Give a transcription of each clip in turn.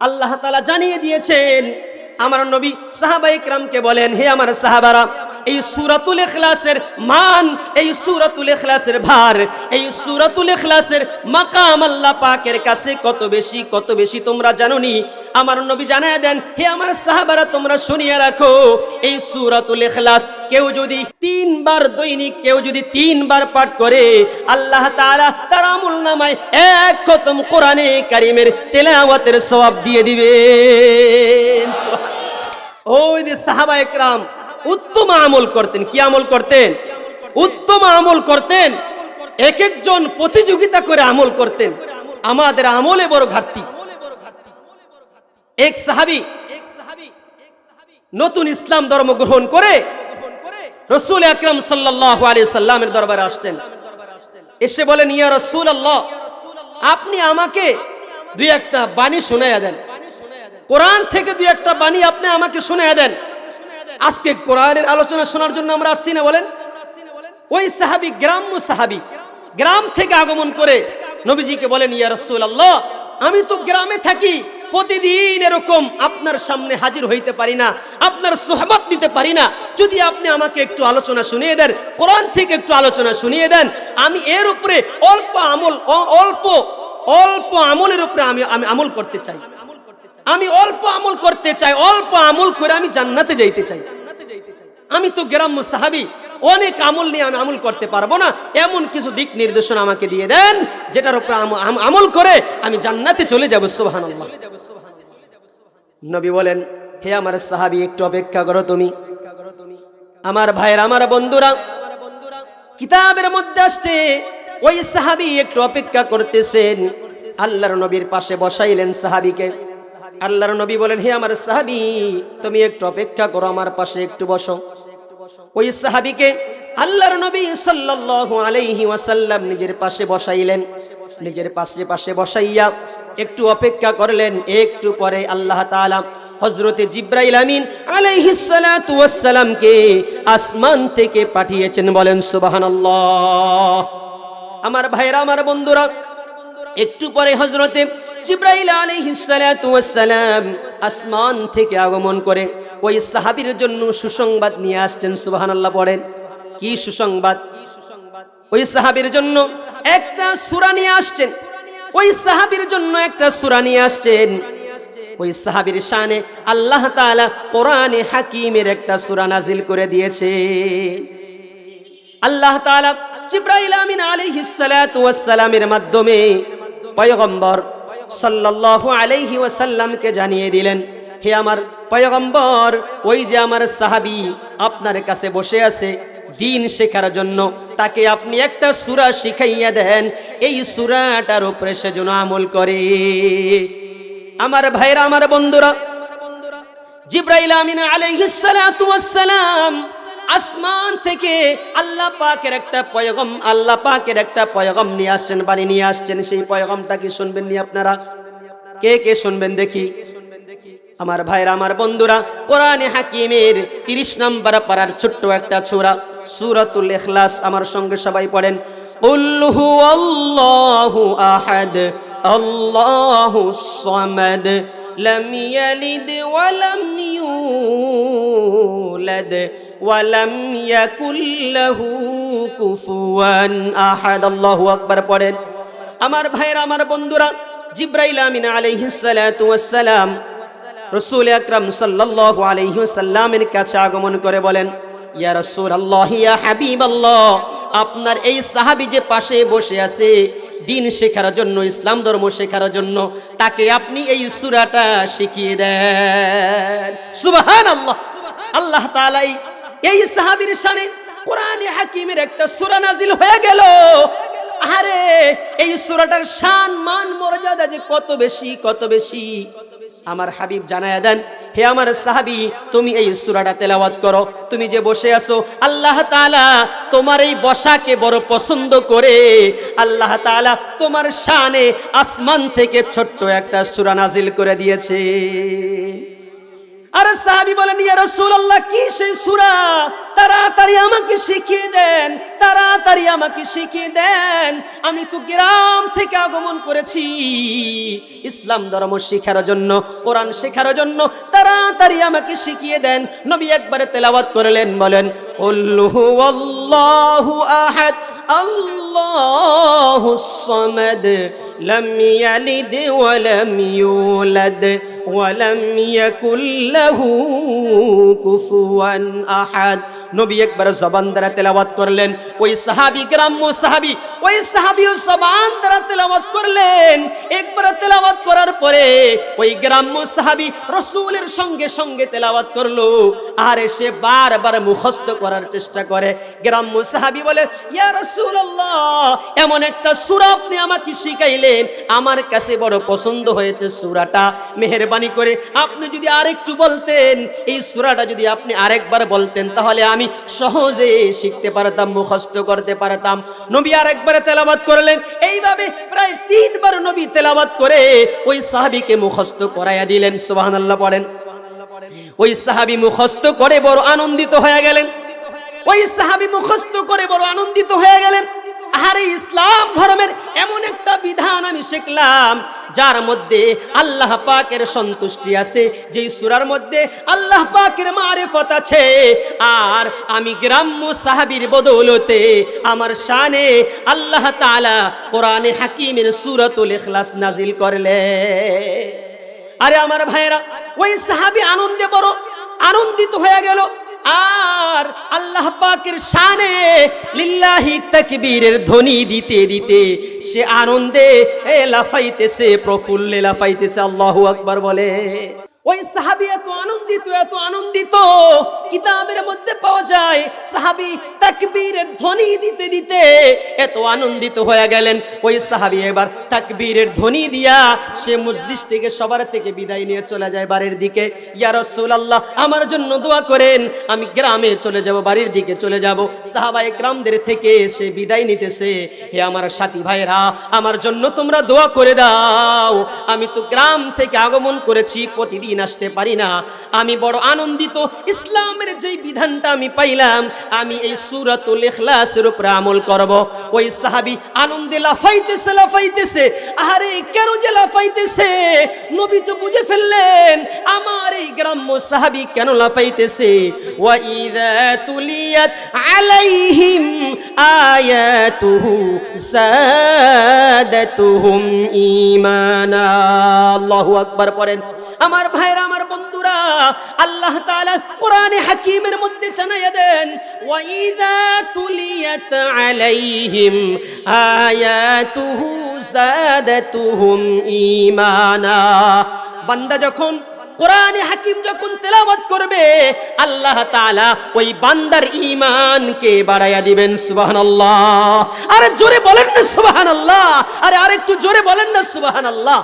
আল্লাহ তালা জানিয়ে দিয়েছেন আমার নবী সাহাবা ইকরামকে বলেন হে আমার সাহাবারা এই সুরাতুল ইখলাসের মান, এই সুরাতুল ইখলাসের ভার, এই সুরাতুল ইখলাসের মাকাম আল্লাহ পাকের কাছে কত বেশি কত বেশি তোমরা জানোনি? আমার নবী জানায় দেন, হে আমার সাহাবারা, তোমরা শুনিয়ে রাখো, এই সুরাতুল ইখলাস কেউ যদি তিনবার দৈনিক, কেউ যদি তিনবার পাঠ করে, আল্লাহ তাআলা তার আমল নামায় এক খতম কোরআনে কারিমের তেলাওয়াতের সওয়াব দিয়ে দিবেন। ওই যে সাহাবা একরাম উত্তম আমল করতেন। কি আমল করতেন? উত্তম আমল করতেন। এক একজন প্রতিযোগিতা করে আমল করতেন। আমাদের আমলে বড় ঘাটতি। এক সাহাবি নতুন ইসলাম ধর্ম গ্রহণ করে রসুল আকরম সাল্লামের দরবারে আসছেন। এসে বলেন, ইয়া রসুল আল্লাহ আপনি আমাকে দুই একটা বাণী শোনাইয়া দেন। কোরআন থেকে দুই একটা বাণী আপনি আমাকে শোনাইয়া দেন। আজকে কোরআনের আলোচনা শোনার জন্য আমরা আসছি না বলেন? ওই সাহাবি, গ্রাম্য সাহাবি, গ্রাম থেকে আগমন করে নবীজিকে বলেন, ইয়া রসুল আল্লাহ আমি তো গ্রামে থাকি, প্রতিদিন এরকম আপনার সামনে হাজির হইতে পারি না, আপনার সোহবত নিতে পারি না। যদি আপনি আমাকে একটু আলোচনা শুনিয়ে দেন, কোরআন থেকে একটু আলোচনা শুনিয়ে দেন, আমি এর উপরে অল্প আমল অল্প অল্প আমলের উপরে আমি আমি আমল করতে চাই। আমি অল্প আমল করতে চাই, অল্প আমল করে আমি জান্নাতে যাইতে চাই। আমি তো গ্রাম্য সাহাবি, অনেক আমল নিয়ে আমি আমল করতে পারব না। এমন কিছু দিক নির্দেশনা আমাকে দিয়ে দেন, যেটার উপর আম- আম- আমল করে আমি জান্নাতে চলে যাব সুবাহান নবী বলেন, হে আমার সাহাবি, একটু অপেক্ষা করো তুমি। আমার ভাইয়ের, আমার বন্ধুরা, কিতাবের মধ্যে আসছে, ওই সাহাবি একটু অপেক্ষা করতেছেন। আল্লাহর নবীর পাশে বসাইলেন সাহাবিকে। আল্লাহর নবী বলেন, হে আমার সাহাবি, তুমি একটু অপেক্ষা করো, আমার পাশে একটু বসো। ওই সাহাবিকে আল্লাহর নবী সাল্লাল্লাহু আলাইহি ওয়াসাল্লাম নিজের পাশে বসাইলেন। নিজের পাশে পাশে বসাইয়া একটু অপেক্ষা করলেন। একটু পরে আল্লাহ তাআলা হযরতে জিব্রাইল আমিন আলাইহিস সালাতু সালামকে আসমান থেকে পাঠিয়েছেন, বলেন, সুবহানাল্লাহ। আমার ভাইরা আমার বন্ধুরা একটু পরে হজরতে জিব্রাইল আলাইহিসসালাম আসমান থেকে আগমন করে ওই সাহাবীর জন্য সুসংবাদ নিয়ে আসছেন, সুবহানাল্লাহ পড়েন। কি সুসংবাদ? ওই সাহাবীর জন্য একটা সূরা নিয়ে আসছেন। ওই সাহাবীর জন্য একটা সূরা নিয়ে আসছেন। ওই সাহাবীর শানে আল্লাহ তাআলা কোরআনে হাকিমের একটা সূরা নাজিল করে দিয়েছে। আল্লাহ তাআলা জিব্রাইল আমিন আলাইহিস সালামের মাধ্যমে পয়গম্বর সাল্লাল্লাহু আলাইহি ওয়াসাল্লামকে জানিয়ে দিলেন, হে আমার পয়গম্বর, ওই যে আমার সাহাবী আপনার কাছে বসে আছে, দিন শেখার জন্য তাকে আপনি একটা সূরা শিখাইয়া দেন, এই সূরাটার উপরে সে যেন আমল করে। আমার ভাইরা, আমার বন্ধুরা, জিব্রাইল আমিন আলাইহিস সালাম আসমান থেকে আল্লাহ পাকের একটা পয়গম আল্লাহ পাকের একটা পয়গম নিয়ে আসছেন বাড়ি নিয়ে আসছেন সেই পয়গমটা কি শুনবেন নি আপনারা কে কে শুনবেন দেখি আমার ভাইরা আমার বন্ধুরা কোরআনে হাকিমের তিরিশ নম্বর পাড়ার ছোট্ট একটা ছোরা সুরাতুল ইখলাস আমার সঙ্গে সবাই পড়েন قل هو الله أحد الله الصمد لم يلد ولم يولد ولم يكن له كفوا أحد الله أكبر পড়েন আমার ভাইরা আমার বন্ধুরা জিব্রাইল আমিন আলাইহিস সালাতু ওয়াস সালাম রসুল আকরাম সাল্লাল্লাহু আলাইহি ওয়াসাল্লামের কাছে আগমন করে বলেন ইয়া রাসূলুল্লাহ ইয়া হাবিবাল্লাহ আপনার এই সাহাবী যে পাশে বসে আছে দিন শেখার জন্য ইসলাম ধর্ম শেখার জন্য তাকে আপনি এই সূরাটা শিখিয়ে দেন সুবহানাল্লাহ আল্লাহ তাআলা এই- এই সাহাবীর শানে কোরআনে হাকিমের একটা সূরা নাজিল হয়ে গেল। আরে এই সুরাটার শান, মান, মর্যাদা যে কত বেশি কত বেশি? আমার হাবিব জানায়া দেন, হে আমার সাহাবি, তুমি এই সুরাটা তেলাওয়াত করো। তুমি যে বসে আছো, আল্লাহ তাআলা তোমার এই বসাকে বড় পছন্দ করে। আল্লাহ তাআলা তোমার শানে আসমান থেকে ছোট্ট একটা সূরা নাজিল করে দিয়েছে। আরে সাহাবি বলেন, ইয়া রাসূলুল্লাহ, কি সেই সূরা? তাড়াতাড়ি আমাকে শিখিয়ে দেন, তাড়াতাড়ি আমাকে শিখিয়ে দেন। আমি তো গ্রাম থেকে আগমন করেছি। ইসলাম ধর্ম শেখার জন্য, কোরআন শেখার জন্য তাড়াতাড়ি আমাকে শিখিয়ে দেন। নবী একবারে তেলাওয়াত করলেন, বলেন উল্লুহু আল্লাহু আহাদ, আল্লাহু সামাদ। لم يلد ولم يولد ولم يكن له كفوا احد নবী একবার জবান দ্বারা তেলাওয়াত করলেন ওই সাহাবী গ্রাম্য সাহাবী ওই সাহাবীও জবান দ্বারা তেলাওয়াত করলেন একবার তেলাওয়াত করার পরে ওই গ্রাম্য সাহাবী রসূলের সঙ্গে সঙ্গে তেলাওয়াত করলো আর সে বারবার মুখস্থ করার চেষ্টা করে গ্রাম্য সাহাবী বলে ইয়া রাসূলুল্লাহ এমন একটা সূরা আপনি আমাকে শিখাইলেন আমার কাছে বড় পছন্দ হয়েছে সূরাটা। মেহেরবানি করে আপনি যদি আরেকটু বলতেন, এই সূরাটা যদি আপনি আরেকবার বলতেন, তাহলে আমি সহজে শিখতে পারতাম, মুখস্থ করতে পারতাম। নবী আরেকবারে তেলাবাত করলেন, এইভাবে প্রায় তিনবার নবী তেলাবাত করে ওই সাহাবীকে মুখস্থ করাইয়া দিলেন। সুবহানাল্লাহ পড়েন ওই সাহাবী মুখস্থ করে বড় আনন্দিত হয়ে গেলেন। ওই সাহাবী মুখস্থ করে বড় আনন্দিত হয়ে গেলেন। আরে ইসলাম ধর্মের এমন একটা বিধান আমি শিখলাম, যার মধ্যে আল্লাহ পাকের সন্তুষ্টি আছে। যেই সুরার মধ্যে আল্লাহ পাকের মারেফত আছে, আর আমি গ্রাম্য সাহাবীর বদৌলতে আমার শানে আল্লাহ তাআলা কোরআনে হাকিমের সূরাতুল ইখলাস নাজিল করলে আরে আমার ভাইরা ওই সাহাবী আনন্দে বড় আনন্দিত হয়ে গেল। আর আল্লাহ পাকের শানে লিল্লাহি তাকবীরের ধ্বনি দিতে দিতে সে আনন্দে এ লাফাইতেছে, প্রফুল্লে লাফাইতেছে, আল্লাহু আকবার বলে। ওই সাহাবি এত আনন্দিত এত আনন্দিত। কিতাবের মধ্যে পাওয়া যায়, সাহাবি তাকবীরের ধ্বনি দিতে দিতে এত আনন্দিত হয়ে গেলেন। ওই সাহাবি এবার তাকবীরের ধ্বনি দিয়া সে মসজিদ থেকে সবার থেকে বিদায় নিয়ে চলে যায় বাড়ির দিকে। ইয়া রাসূলুল্লাহ, আমার জন্য দোয়া করেন, আমি গ্রামে চলে যাব, বাড়ির দিকে চলে যাব। সাহাবা একরামদের থেকে সে বিদায় নিতেছে। হে আমার সাথী ভাইরা আমার জন্য তোমরা দোয়া করে দাও। আমি তো গ্রাম থেকে আগমন করেছি, প্রতিদিন আসতে পারি না। আমি বড় আনন্দিত। ইসলামের যেই বিধানটা আমি পাইলাম, আমি এই সুরাতুল ইখলাসের উপরে আমল করব। ওই সাহাবী আনন্দে লাফাইতেছে লাফাইতেছে। আরে কেন যে লাফাইতেছে? নবী তো বুঝে ফেললেন, আমার এই গ্রাম্য সাহাবী কেন লাফাইতেছে? ওয়া ইযা তুলিয়াত আলাইহিম আয়াতুহু সাদাতুহুম ঈমানা। আল্লাহু আকবার পড়েন। আমার ভাইরা, আমার বন্ধুরা, আল্লাহ তাআলা কোরআনে হাকিমের মধ্যে জানাইয়া দেন ওয়া ইযা তুলিয়াত আলাইহিম আয়াতুহু জাদাতুহুম ঈমানা। বান্দা যখন কোরআনে হাকিম যখন তেলাওয়াত করবে, আল্লাহ তাআলা ওই বান্দার ঈমানকে বাড়াইয়া দিবেন, সুবহানাল্লাহ। আরে জোরে বলেন না, সুবহানাল্লাহ। আরে আরেকটু জোরে বলেন না, সুবহানাল্লাহ।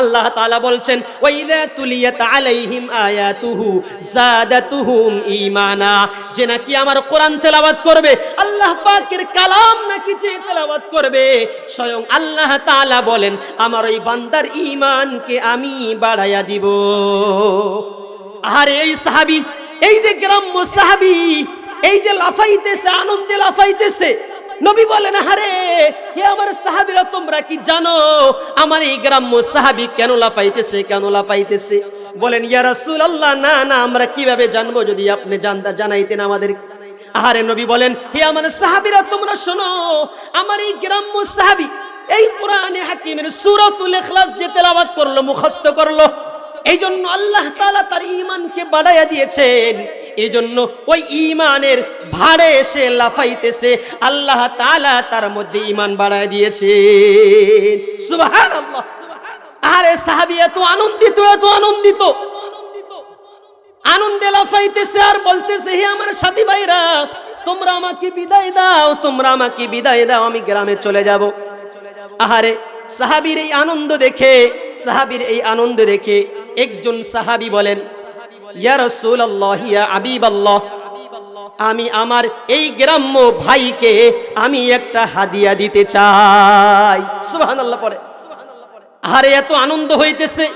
আল্লাহ তাআলা বলছেন, ওয়াইদা তুলিয়াত আলাইহিম আয়াতুহু জাদাতুহুম ঈমানা। যে নাকি আমার কোরআন তেলাওয়াত করবে, আল্লাহ পাকের কালাম নাকি যে তেলাওয়াত করবে, স্বয়ং আল্লাহ তাআলা বলেন, আমার ওই বান্দার ঈমানকে আমি বাড়াইয়া দিব। আরে এই সাহাবী, এই যে গ্রাম্য সাহাবী, এই যে লাফাইতেছে, আনন্দে লাফাইতেছে নবী বলেন হারে হে আমার সাহাবীরা, তোমরা কি জানো আমার এই গ্রাম্য সাহাবী কেন লাফাইতেছে কেন লাফাইতেছে? বলেন, ইয়া রাসূলুল্লাহ, না না, আমরা কীভাবে জানব যদি আপনি জানতা, জানাইতেন আমাদের আহারে, নবী বলেন, হে আমার সাহাবীরা, তোমরা শোনো, আমার এই গ্রাম্য সাহাবী এই কোরআনে হাকিমের সূরাতুল ইখলাস যে তেলাওয়াত করল, মুখস্থ করল এই জন্য আল্লাহ তাআলা তার ঈমানকে বাড়াইয়া দিয়েছেন। এই জন্য ওই ইমানের ভাড়ে এসে লাফাইতেছে। আল্লাহ তাআলা তার মধ্যে ইমান বাড়ায় সুবহানাল্লাহ। আরে সাহাবি, এত আনন্দিত এত আনন্দিত। আনন্দে লাফাইতেছে আর বলতেছে, হে আমার সাথী ভাইরা, তোমরা আমাকে বিদায় দাও, তোমরা আমাকে বিদায় দাও, আমি গ্রামে চলে যাব। আহারে, সাহাবির এই আনন্দ দেখে, সাহাবীর এই আনন্দ দেখে একজন সাহাবি বলেন আমি আমার এই গ্রাম্য ভাইকে আমি একটা হাদিয়া দিতে চাই। সুবহানাল্লাহ পড়ে। আরে, এত আনন্দ হইতেছে।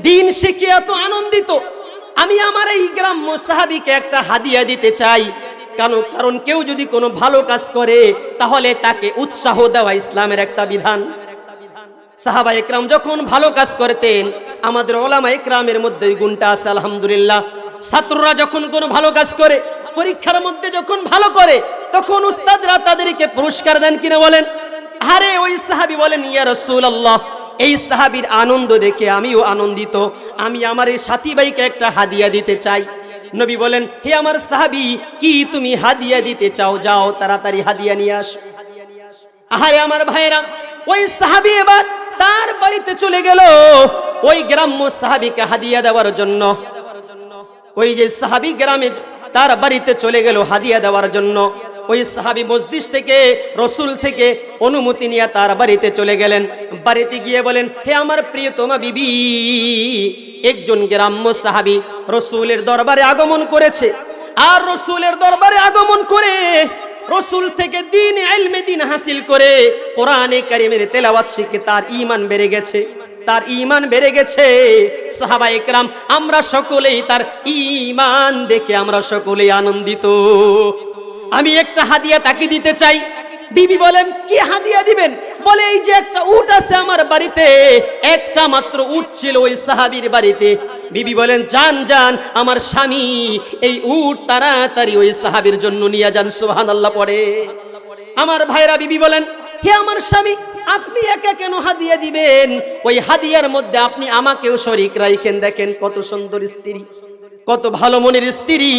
দিন শিখে এত আনন্দিত? আমি আমার এই গ্রাম্য সাহাবিকে একটা হাদিয়া দিতে চাই। কারণ কারণ কেউ যদি কোনো ভালো কাজ করে, তাহলে তাকে উৎসাহ দেওয়া ইসলামের একটা বিধান। সাহাবা একরাম যখন ভালো কাজ করতেন, আমাদের ওলামা একরামের মধ্যে গুণটা আছে, আলহামদুলিল্লাহ। ছাত্ররা যখন কোনো ভালো কাজ করে, পরীক্ষার মধ্যে যখন ভালো করে, তখন উস্তাদরা তাদেরকে পুরস্কার দেন কিনা বলেন? আরে, ওই সাহাবি বলেন, ইয়া রাসূলুল্লাহ, এই সাহাবীর আনন্দ দেখে আমিও আনন্দিত। আমি আমার এই সাথী ভাইকে একটা হাদিয়া দিতে চাই। নবী বলেন, হে আমার সাহাবী, কি তুমি হাদিয়া দিতে চাও? যাও, তাড়াতাড়ি হাদিয়া নিয়ে আসো। আহারে আমার ভাইরা ওই সাহাবি এবার তার বাড়িতে চলে গেল। ওই গ্রাম্য সাহাবিকে হাদিয়া দেওয়ার জন্য। ওই যে সাহাবি গ্রামে তার বাড়িতে চলে গেল হাদিয়া দেওয়ার জন্য। ওই সাহাবি মসজিদ থেকে, রসুল থেকে অনুমতি নিয়ে তার বাড়িতে চলে গেলেন। বাড়িতে গিয়ে বলেন, হে আমার প্রিয় প্রিয়তমা বিবি, একজন গ্রাম্য সাহাবি রসুলের দরবারে আগমন করেছে। আর রসুলের দরবারে আগমন করে রসুল থেকে দিন এলমে দিন হাসিল করে কোরআনে কারিমের তেলাওয়াত শিখে তার ইমান বেড়ে গেছে। তার ইমান বেড়ে গেছে। সাহাবা একরাম, আমরা সকলেই তার ইমান দেখে আমরা সকলেই আনন্দিত। আমি একটা হাদিয়া তাকে দিতে চাই। বিবি বলেন, কি হাদিয়া দিবেন? বলে, এই যে একটা উট আছে আমার বাড়িতে, একটা মাত্র উট ছিল ওই সাহাবির বাড়িতে। বিবি বলেন যান যান আমার স্বামী এই উট তাড়াতাড়ি ওই সাহাবীর জন্য নিয়ে যান। সোহান আল্লাহ পড়ে। আমার ভাইরা বিবি বলেন, হে আমার স্বামী, আপনি একা কেন হাদিয়া দিবেন? ওই হাদিয়ার মধ্যে আপনি আমাকেও শরিক রাইখেন। দেখেন কত সুন্দর স্ত্রী, কত ভালো মনের স্ত্রী।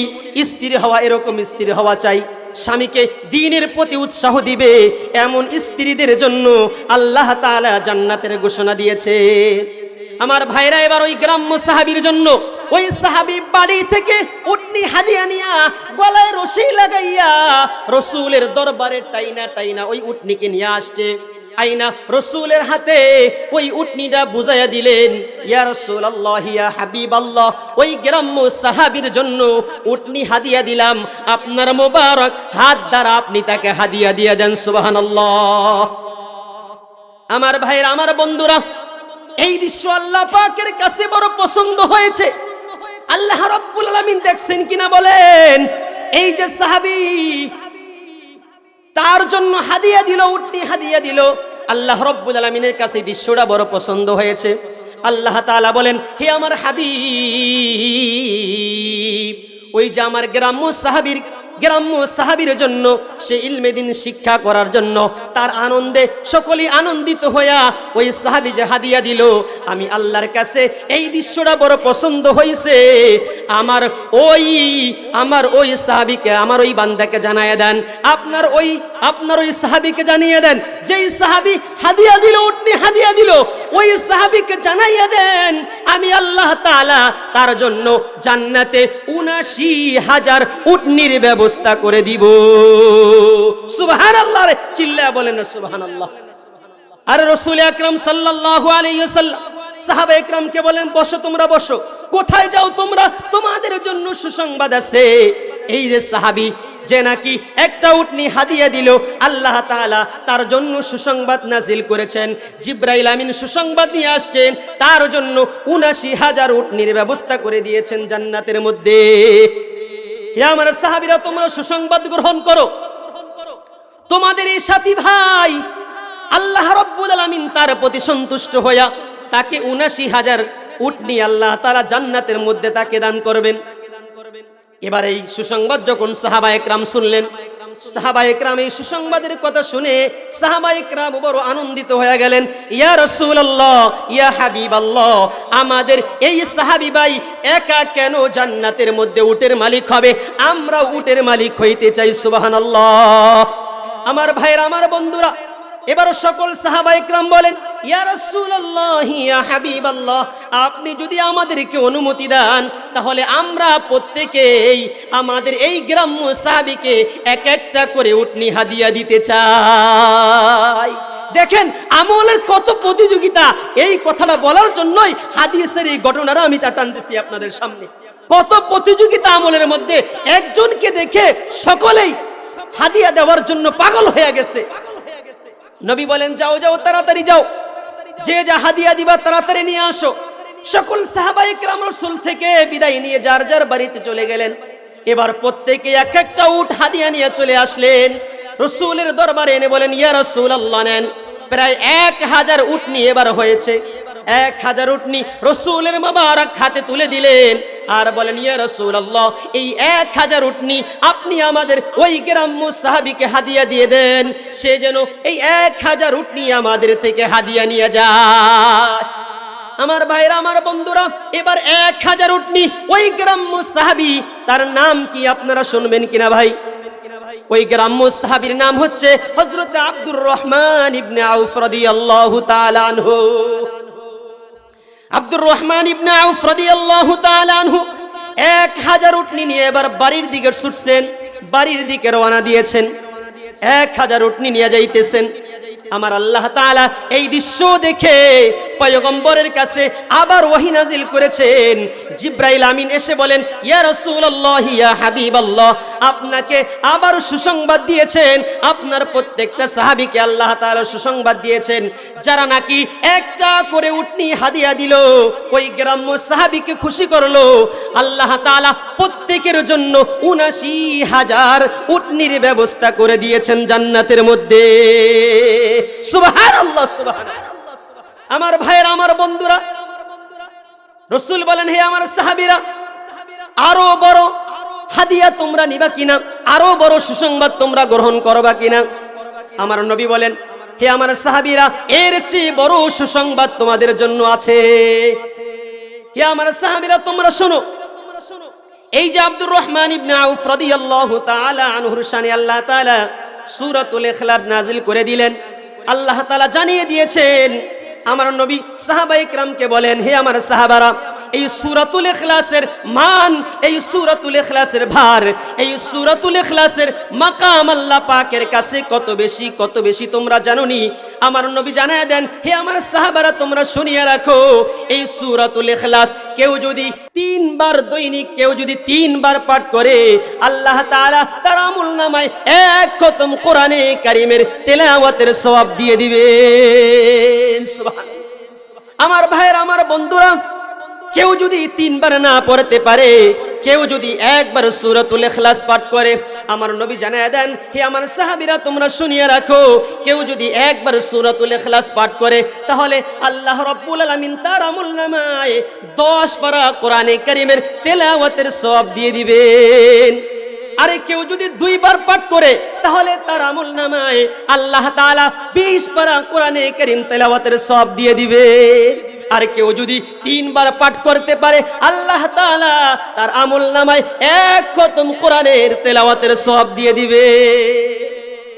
স্ত্রী হওয়া এরকম স্ত্রী হওয়া চাই। স্বামীকে দিনের প্রতি উৎসাহ দিবে এমন স্ত্রীদের জন্য আল্লাহ তাআলা জান্নাতের ঘোষণা দিয়েছে আমার ভাইরা এবার ওই গ্রাম্য সাহাবীর জন্য ওই সাহাবি বাড়ি থেকে উটনি হাদিয়া নিয়া গলায় রশি লাগাইয়া রসুলের দরবারে টাইনা টাইনা ওই উটনিকে নিয়ে আসছে। আইনা রসুলের হাতে ওই উটনিটা বুঝাইয়া দিলেন, ইয়া রাসূলুল্লাহ, ইয়া হাবিবাল্লাহ। ওই গ্রাম্য সাহাবীর জন্য উটনি হাদিয়া দিলাম। আপনার মোবারক হাত দ্বারা আপনি তাকে হাদিয়া দিয়া দেন, সুবহানাল্লাহ। আমার ভাইয়ের আমার বন্ধুরা এই দৃশ্য আল্লাহ পাকের কাছে বড় পছন্দ হয়েছে। আল্লাহ রাব্বুল আলামিন দেখছেন কিনা বলেন? এই যে সাহাবী, তার জন্য হাদিয়া দিল, উটনি হাদিয়া দিল। আল্লাহ রব্বুল আলমিনের কাছে দৃশ্যটা বড় পছন্দ হয়েছে। আল্লাহ তাআলা বলেন, হে আমার হাবিব, ওই যে আমার গ্রাম্য সাহাবীর গ্রাম্য সাহাবীর জন্য, সে ইলমে দিন শিক্ষা করার জন্য, তার আনন্দে সকলেই আনন্দিত হইয়া ওই সাহাবী যে হাদিয়া দিল, আমি আল্লাহর কাছে এই দৃশ্যটা বড় পছন্দ হয়েছে আমার ওই আমার ওই সাহাবীকে, আমার ওই বান্দাকে জানাইয়া দেন। আপনার ওই আপনার ওই সাহাবীকে জানিয়ে দেন। যেই সাহাবী হাদিয়া দিল, উটনি হাদিয়া দিল, ওই সাহাবিকে জানাইয়া দেন, আমি আল্লাহ তাআলা তার জন্য জান্নাতে উনাশি হাজার উটনির ব্যবস্থা করে দিব। সুবহানাল্লাহ রে চিল্লা বলেন না সুবহানাল্লাহ। আর রসুল আকরাম সাল্লাল্লাহু আলাইহি ওয়াসাল্লাম, সাহাবা একরামকে বলেন, বসো তোমরা, বসো। কোথায় যাও তোমরা? তোমাদের জন্য সুসংবাদ আছে। এই যে সাহাবী, যে নাকি একটা উটনি হাদিয়া দিল, আল্লাহ তাআলা তার জন্য সুসংবাদ নাজিল করেছেন। জিব্রাইল আমিন সুসংবাদ নিয়ে আসছেন, তার জন্য উনাশি হাজার উটনির ব্যবস্থা করে দিয়েছেন জান্নাতের মধ্যে। আমার সাহাবিরা, তোমরা সুসংবাদ গ্রহণ করো। তোমাদের এই সাথী ভাই আল্লাহ রব্বুল আলামিন তার প্রতি সন্তুষ্ট হইয়া তাকে উনাশি হাজার উটনি আল্লাহ তারা জান্নাতের মধ্যে তাকে দান করবেন। এবার এই সুসংবাদ যখন সাহাবা একরাম শুনলেন সাহাবা একরাম এই সুসংবাদের কথা শুনে সাহাবা একরাম বড় আনন্দিত হয়ে গেলেন। ইয়া রসুল্লাহ ইয়া হাবিবাল্লাহ, আমাদের এই সাহাবি ভাই একা কেন জান্নাতের মধ্যে উটের মালিক হবে? আমরা উটের মালিক হইতে চাই, সুবহানাল্লাহ। আমার ভাইয়ের, আমার বন্ধুরা এবার সকল সাহাবা ইকরাম বলেন আপনি যদি আমাদেরকে অনুমতি দেন, তাহলে আমরা প্রত্যেকেই আমাদের এই গ্রাম্য সাহাবীকে এক একটা করে উটনি হাদিয়া দিতে চাই। দেখেন, আমলের কত প্রতিযোগিতা, এই কথাটা বলার জন্যই হাদিসের এই ঘটনাটা আমি তা টানতেছি আপনাদের সামনে। কত প্রতিযোগিতা আমলের মধ্যে একজনকে দেখে সকলেই হাদিয়া দেওয়ার জন্য পাগল হয়ে গেছে। নবী বলেন, যাও যাও, তাড়াতাড়ি যাও। যে যা হাদিয়া দিবা তাড়াতাড়ি নিয়ে আসো। সকল সাহাবাই রাম রসুল থেকে বিদায় নিয়ে যার যার বাড়িতে চলে গেলেন। এবার প্রত্যেকে এক একটা উঠ হাদিয়া নিয়ে চলে আসলেন। রসুলের দরবারে এনে বলেন, ইয়া রসুল আল্লাহ নেন। প্রায় এক হাজার উঠনি এবার হয়েছে। এক হাজার উটনি রসুলের মোবারক হাতে তুলে দিলেন। আর বলেন, ইয়া রসুল আল্লাহ এই এক হাজার উটনি আপনি আমাদের ওই গ্রাম্য সাহাবিকে হাদিয়া দিয়ে দেন। সে যেন এই এক হাজার উটনি আমাদের থেকে হাদিয়া নিয়ে যায়। আমার ভাইরা, আমার বন্ধুরা, এবার এক হাজার উটনি ওই গ্রাম্য সাহাবি, তার নাম কি আপনারা শুনবেন কিনা ভাই? ওই গ্রাম্য সাহাবীর নাম হচ্ছে হযরত আব্দুর রহমান ইবনে আউফ রাদিয়াল্লাহু তাআলা আনহু। আব্দুর রহমান ইবনে আউফ রাদিয়াল্লাহু তাআলা আনহু এক হাজার উটনি নিয়ে এবার বাড়ির দিকে ছুটছেন, বাড়ির দিকে রওনা দিয়েছেন। এক হাজার উটনি নিয়ে যাইতেছেন। আমার আল্লাহ তাআলা এই দৃশ্য দেখে পয়গম্বরের কাছে আবার ওহী নাজিল করেছেন। জিব্রাইল আমিন এসে বলেন, ইয়া রাসূলুল্লাহ, ইয়া হাবিবাল্লাহ, আপনাকে আবার সুসংবাদ দিয়েছেন। আপনার প্রত্যেকটা সাহাবীকে আল্লাহ তাআলা সুসংবাদ দিয়েছেন। যারা নাকি একটা করে উটনি হাদিয়া দিল, ওই গ্রাম্য সাহাবিকে খুশি করল। আল্লাহ তাআলা প্রত্যেকের জন্য উনাশি হাজার উটনির ব্যবস্থা করে দিয়েছেন জান্নাতের মধ্যে। আমার ভাইয়ের, আমার বন্ধুরা, রসুল বলেন, হে আমার সাহাবীরা, আরও বড় হাদিয়া তোমরা নিবা কিনা? আরও বড় সুসংবাদ তোমরা গ্রহণ করবা কিনা? আমার নবী বলেন, হে আমার সাহাবীরা, এর চেয়ে বড় সুসংবাদ তোমাদের জন্য আছে। হে আমার সাহাবীরা, তোমরা শোনো। এই যে আব্দুর রহমান ইবনে আউফ রাদিয়াল্লাহু তাআলা আনহুর শানে আল্লাহ তাআলা সূরাতুল ইখলাস নাজিল করে দিলেন। আল্লাহ তালা জানিয়ে দিয়েছেন আমার নবী সাহাবা ইকরামকে বলেন হে আমার সাহাবারা এই সূরাতুল ইখলাসের মান, এই সূরাতুল ইখলাসের ভার, এই সূরাতুল ইখলাসের মাকাম আল্লাহ পাকের কাছে কত বেশি কত বেশি তোমরা জানোনি? আমার নবী জানায় দেন, হে আমার সাহাবারা, তোমরা শুনিয়ে রাখো, এই সূরাতুল ইখলাস কেউ যদি তিনবার দৈনিক, কেউ যদি তিনবার পাঠ করে, আল্লাহ তাআলা তার আমল নামায় এক খতম কোরআনে কারিমের তেলাওয়াতের সওয়াব দিয়ে সুবহানাল্লাহ। আমার ভাইয়ের, আমার বন্ধুরা কেউ যদি তিনবার না পড়তে পারে, কেউ যদি একবার সুরতুল এখলাস পাঠ করে, আমার নবী জানায় দেন, হে আমার সাহাবিরা, তোমরা শুনিয়ে রাখো, কেউ যদি একবার সুরতুল এখলাস পাঠ করে, তাহলে আল্লাহ রব্বুল আলমিন তার আমল নামায় 10 পারা কোরআনে করিমের তেলাওয়াতের সব দিয়ে দিবেন। আরে কেউ যদি দুইবার পাঠ করে, তাহলে তার আমল নামায় আল্লাহ তাআলা 20 পারা কোরআনে কারীম তেলাওয়াতের সব দিয়ে দিবে। আর কেউ যদি তিনবার পাঠ করতে পারে, আল্লাহ তাআলা তার আমল নামায় এক খতম কোরআনের তেলাওয়াতের সব দিয়ে দিবে।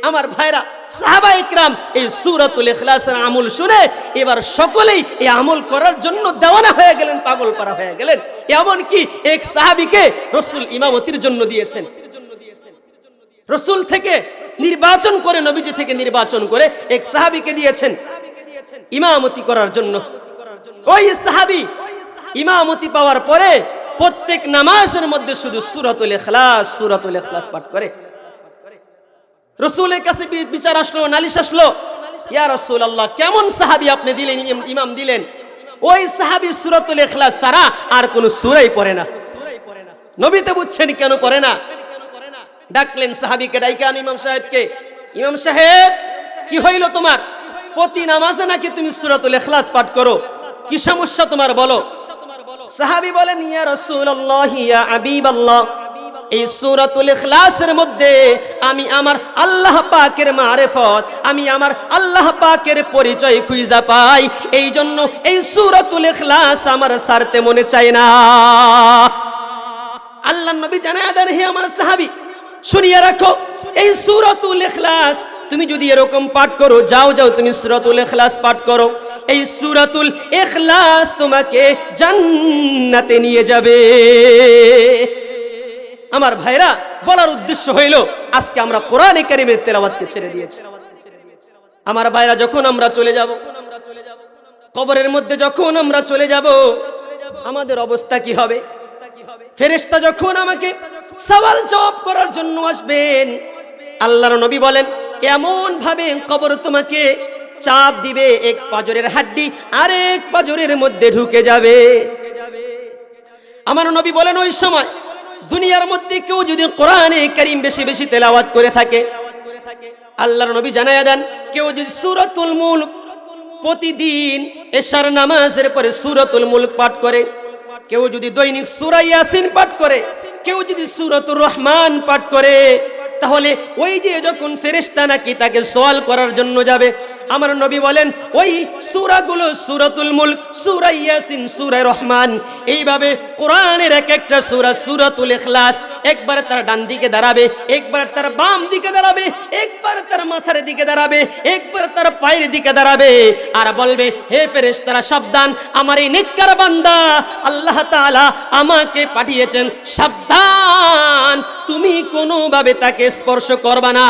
আমার ভাইরা, সাহাবা ইকরাম এই সূরাতুল ইখলাসের আমল শুনে এবার সকলেই এই আমল করার জন্য দেওয়ানা হয়ে গেলেন, পাগল করা হয়ে গেলেন। এমন কি এক সাহাবিকে রসুল ইমামতির জন্য দিয়েছেন। রসুল থেকে নির্বাচন করে, নবীজি থেকে নির্বাচন করে এক সাহাবীকে দিয়েছেন ইমামতি করার জন্য। ওই সাহাবী ইমামতি পাওয়ার পরে প্রত্যেক নামাজের মধ্যে শুধু সূরাতুল ইখলাস সূরাতুল ইখলাস পাঠ করে। রসুলের কাছে বিচার আসলো, নালিশ আসলো, ইয়া রসুল আল্লাহ কেমন সাহাবি আপনি দিলেন, ইম- ইমাম দিলেন? ওই সাহাবি সুরাতুল ইখলাস ছাড়া আর কোন সুরাই পড়ে না। নবীতে বুঝছেন কেন পড়ে না? ডাকলেন সাহাবিকে ডাইকান ইমাম সাহেবকে। ইমাম সাহেব, কি হইল তোমার? প্রতি নামাজে নাকি তুমি সুরাতুল ইখলাস পাঠ করো? কি সমস্যা তোমার বলো? সাহাবি বলেন, ইয়া রাসূলুল্লাহ, ইয়া এই সূরাতুল ইখলাসের মধ্যে আমি আমার আল্লাহ পাকের মারেফত, আমি আমার আল্লাহ পাকের পরিচয় খুঁজা পাই। এই জন্য এই সূরাতুল ইখলাস আমার সারতে মনে চায় না। আল্লাহ নবী জানায় দেন, হে আমার সাহাবী শুনিয়ে রাখো, এই সুরতুল এখলাস তুমি যদি এরকম পাঠ করো, যাও যাও তুমি সূরাতুল এখলাস পাঠ করো। এই সূরাতুল এখলাস তোমাকে জান্নাতে নিয়ে যাবে। আমার ভাইরা, বলার উদ্দেশ্য হইল, আজকে আমরা কোরআনে কারিমের তেলাওয়াতকে ছেড়ে দিয়েছি। আমার ভাইরা, যখন আমরা চলে যাব, কবরের মধ্যে যখন আমরা চলে যাব, আমাদের অবস্থা কি হবে? ফেরেশতা যখন আমাকে সওয়াল জবাব করার জন্য আসবেন। আল্লাহর নবী বলেন, এমন ভাবে কবর তোমাকে চাপ দিবে, এক পাজরের হাড্ডি আরেক পাজরের মধ্যে ঢুকে যাবে। আমার নবী বলেন, ওই সময় দুনিয়ার মধ্যে কেউ যদি কোরআনে করিম বেশি বেশি তেলাওয়াত করে থাকে, আল্লাহর নবী জানায়া দেন, কেউ যদি সুরাতুল মুলক প্রতিদিন এশার নামাজের পরে সুরাতুল মুলক পাঠ করে, কেউ যদি দৈনিক সূরা ইয়াসিন পাঠ করে কেউ যদি সুরত রহমান পাঠ করে তাহলে ওই যে যখন ফেরেশতা নাকি তাকে সওয়াল করার জন্য যাবে, আমার নবী বলেন, ওই সূরাগুলো সূরাতুল মুলক, সূরা ইয়াসিন, সূরা রহমান। এইভাবে কোরআনের এক একটা সূরা সূরাতুল ইখলাস একবার তার ডান দিকে দাঁড়াবে, একবার তার বাম দিকে দাঁড়াবে, একবার তার মাথার দিকে দাঁড়াবে, একবার তার পায়ের দিকে দাঁড়াবে। আর বলবে, হে ফেরেশতারা, সাবধান, আমার এই নেককার বান্দা আল্লাহ তাআলা আমাকে পাঠিয়েছেন, সাবধান তুমি কোনোভাবে তাকে স্পর্শ করবা না।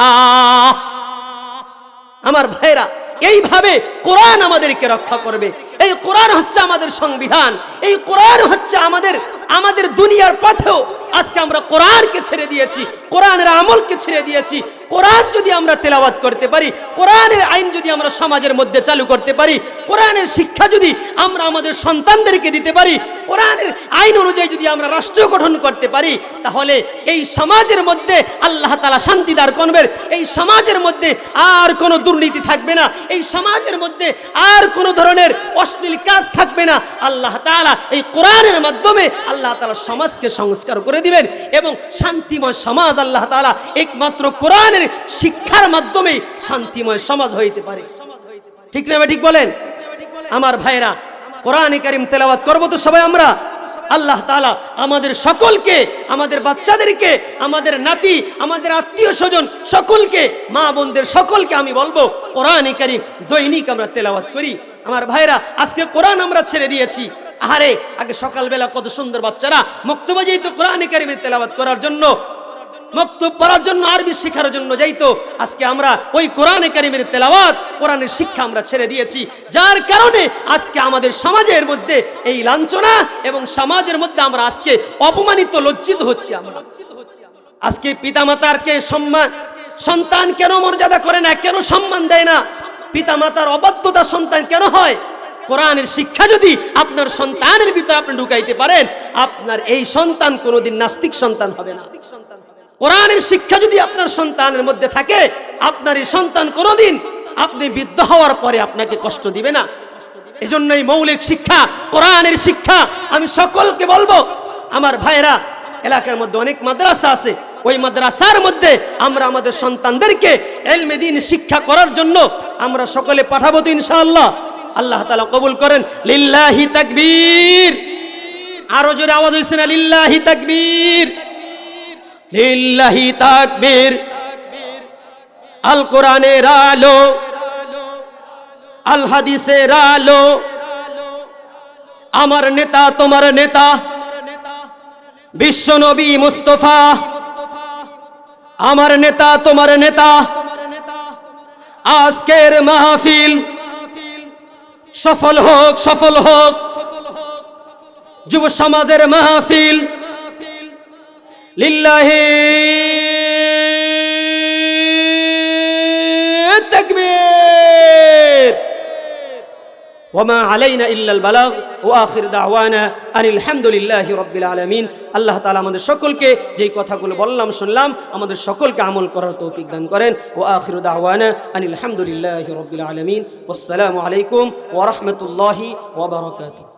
আমার ভাইরা এইভাবে কোরআন আমাদেরকে রক্ষা করবে। এই কোরআন হচ্ছে আমাদের সংবিধান। এই কোরআন হচ্ছে আমাদের আমাদের দুনিয়ার পথেও আজকে আমরা কোরআনকে ছেড়ে দিয়েছি, কোরআনের আমলকে ছেড়ে দিয়েছি। কোরআন যদি আমরা তেলাওয়াত করতে পারি, কোরআনের আইন যদি আমরা সমাজের মধ্যে চালু করতে পারি, কোরআনের শিক্ষা যদি আমরা আমাদের সন্তানদেরকে দিতে পারি, কোরআনের আইন অনুযায়ী যদি আমরা রাষ্ট্র গঠন করতে পারি, তাহলে এই সমাজের মধ্যে আল্লাহ তালা শান্তিদার করবেন। এই সমাজের মধ্যে আর কোনো দুর্নীতি থাকবে না। এই সমাজের মধ্যে আর কোনো ধরনের অশ্লীল কাজ থাকবে না। আল্লাহ তাআলা এই কোরআনের মাধ্যমে আল্লাহ তাআলা সমাজকে সংস্কার করে দিবেন এবং শান্তিময় সমাজ আল্লাহ তাআলা একমাত্র কোরআনের শিক্ষার মাধ্যমে শান্তিময় সমাজ হইতে পারে। ঠিক না ঠিক বলেন? আমার ভাইরা কোরআন কারিম তেলাওয়াত করব তো সবাই আমরা? আল্লাহ তাআলা আমাদের সকলকে, আমাদের বাচ্চাদেরকে, আমাদের নাতি, আমাদের আত্মীয় স্বজন সকলকে, মা বোনদের সকলকে আমি বলব, কোরআন কারিম দৈনিক আমরা তেলাওয়াত করি। আমার ভাইরা আজকে কোরআন আমরা ছেড়ে দিয়েছি। আরে আগে সকালবেলা কত সুন্দর বাচ্চারা মক্তবা যেত কোরআন কারিমের তেলাওয়াত করার জন্য। মক্তব পড়ার জন্য, আরবি শিখার জন্য যাইতো। আজকে আমরা ওই কোরআনে কারিমের তেলাওয়াত, কোরআনের শিক্ষা আমরা ছেড়ে দিয়েছি। যার কারণে আজকে আমাদের সমাজের মধ্যে এই লাঞ্ছনা এবং সমাজের মধ্যে আমরা আজকে অপমানিত, লজ্জিত হচ্ছি আমরা। আজকে পিতামাতারকে সম্মান, সন্তান কেন মর্যাদা করে না, কেন সম্মান দেয় না? পিতামাতার অবাধ্যতা সন্তান কেন হয়? কোরআনের শিক্ষা যদি আপনার সন্তানের ভিতরে আপনি ঢুকাইতে পারেন, আপনার এই সন্তান কোনোদিন নাস্তিক সন্তান হবে না। কোরআনের শিক্ষা যদি আপনার সন্তানের মধ্যে থাকে, আপনার এই সন্তান কোনোদিন আপনি বৃদ্ধ হওয়ার পরে আপনাকে কষ্ট দিবে না। এই মৌলিক শিক্ষা, কোরআনের শিক্ষা, আমি সকলকে বলব, আমার ভাইরা এলাকার মধ্যে অনেক মাদ্রাসা আছে ওই মাদ্রাসার মধ্যে আমরা আমাদের সন্তানদেরকে এলমে দিন শিক্ষা করার জন্য আমরা সকলে পাঠাবো তো ইনশাআল্লাহ। আল্লাহ তালা কবুল করেন। লিল্লাহি তাকবীর। আরও জোরে আওয়াজ হয়েছে না? লিল্লাহি তাকবীর। লিল্লাহি তাকবীর। আল কোরআনের আলো। আল হাদিসের আলো। আমার নেতা, তোমার নেতা। বিশ্ব নবী মুস্তফা। আমার নেতা, তোমার নেতা। আজকের মাহফিল সফল হোক সফল হোক। যুব সমাজের মাহফিল। লিল্লাহি তাকবীর। ওমা আলাইনা ইল্লাল বালাগ ও আখির দাওয়ানা আলহামদুলিল্লাহ রব্বিল আলমিন। আল্লাহ তালা আমাদের সকলকে যেই কথাগুলো বললাম, শুনলাম, আমাদের সকলকে আমল করার তৌফিক দান করেন। ও আখির দাওয়ানা আলহামদুলিল্লাহ রব্বিল আলমিন। আসসালামু আলাইকুম ওরহমতুল্লাহি ওবরাকাতু